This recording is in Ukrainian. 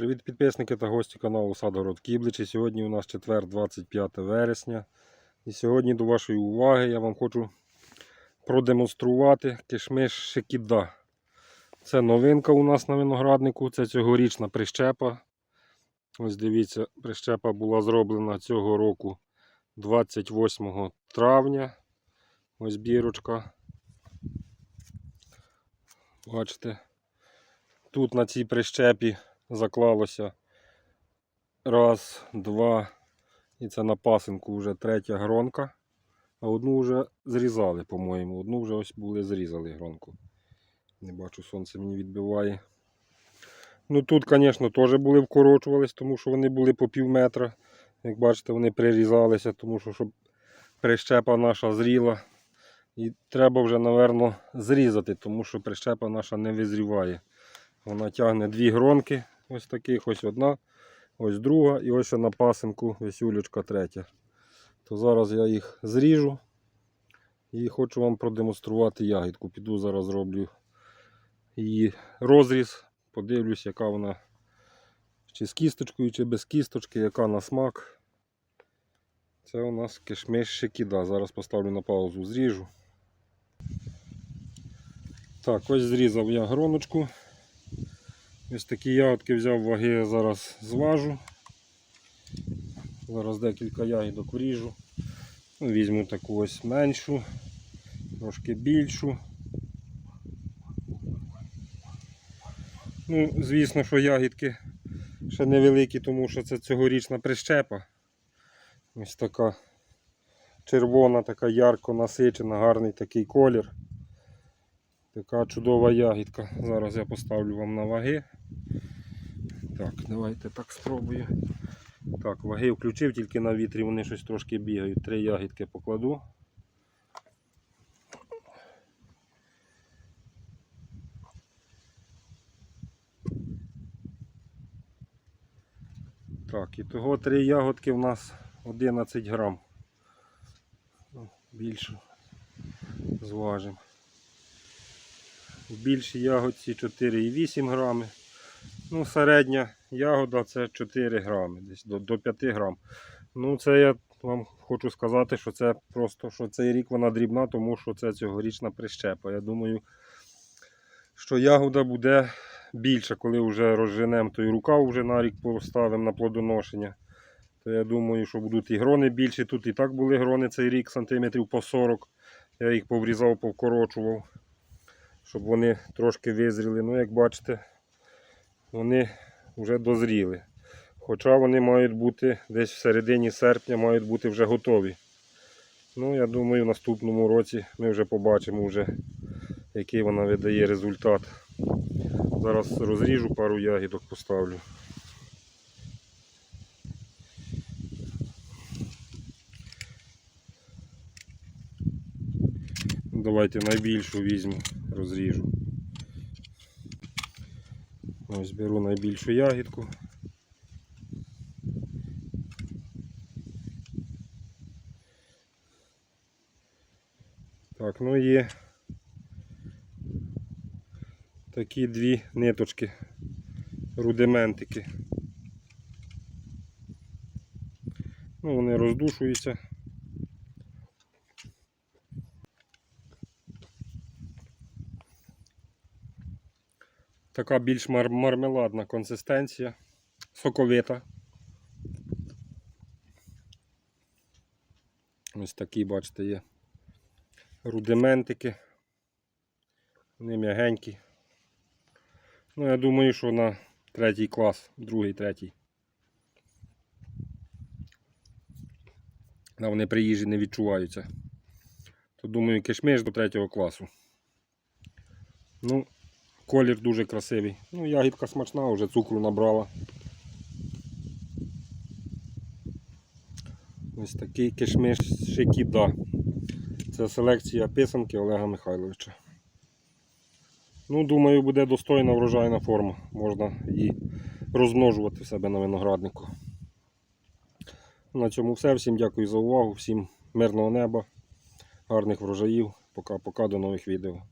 Привіт підписники та гості каналу Садгород Кіблич. І Сьогодні у нас четвер, 25 вересня. І сьогодні до вашої уваги я вам хочу продемонструвати кишмиш Шикіда. Це новинка у нас на винограднику, це цьогорічна прищепа. Ось дивіться, прищепа була зроблена цього року 28 травня. Ось бірочка. Бачите, тут на цій прищепі заклалося раз, два, і це на пасинку вже третя гронка. А одну вже зрізали, по-моєму. Одну вже ось були зрізали гронку. Не бачу, сонце мені відбиває. Ну тут, звісно, теж були вкорочувались, тому що вони були по пів метра. Як бачите, вони прирізалися, тому що щоб прищепа наша зріла. І треба вже, напевно, зрізати, тому що прищепа наша не визріває. Вона тягне дві гронки, ось таких, ось одна, ось друга і ось на пасинку весюлечка третя. То зараз я їх зріжу і хочу вам продемонструвати ягідку. Піду зараз зроблю її розріз, подивлюсь, яка вона чи з кісточкою, чи без кісточки, яка на смак. Це у нас кишмиш шикіда. Зараз поставлю на паузу, зріжу. Так, ось зрізав я гроночку. Ось такі ягодки взяв ваги, я зараз зважу. Зараз декілька ягідок вріжу. Ну, Візьму таку ось меншу, трошки більшу. Ну, звісно, що ягідки ще невеликі, тому що це цьогорічна прищепа. Ось така червона, така ярко насичена, гарний такий колір. Така чудова ягідка. Зараз я поставлю вам на ваги. Так, давайте так спробую. Так, ваги включив, тільки на вітрі вони щось трошки бігають. Три ягідки покладу. Так, і того три ягодки в нас 11 грам. Ну, Більше зважимо. В більшій ягодці 4,8 грами. Ну, середня ягода це 4 грами, десь до, до 5 грам. Ну, це я вам хочу сказати, що це просто що цей рік вона дрібна, тому що це цьогорічна прищепа. Я думаю, що ягода буде більша, коли вже розженемо той рукав вже на рік поставимо на плодоношення. То я думаю, що будуть і грони більші. Тут і так були грони цей рік сантиметрів по 40. Я їх поврізав, повкорочував щоб вони трошки визріли. Ну, як бачите, вони вже дозріли. Хоча вони мають бути десь в середині серпня мають бути вже готові. Ну, я думаю, в наступному році ми вже побачимо, вже, який вона видає результат. Зараз розріжу пару ягідок поставлю. Давайте найбільшу візьму, розріжу. Ось беру найбільшу ягідку. Так, ну є такі дві ниточки, рудиментики. Ну, вони роздушуються. Така більш мар- мармеладна консистенція, соковита. Ось такі, бачите, є рудиментики. Вони м'ягенькі. Ну, я думаю, що на третій клас, другий, третій. Да, вони при їжі не відчуваються. То думаю, кишмиш до третього класу. Ну, Колір дуже красивий. Ну, ягідка смачна, вже цукру набрала. Ось такий кишмиш шикіда. Це селекція писанки Олега Михайловича. Ну, думаю, буде достойна врожайна форма. Можна її розмножувати в себе на винограднику. На цьому все. Всім дякую за увагу, всім мирного неба, гарних врожаїв. Пока-пока, до нових відео.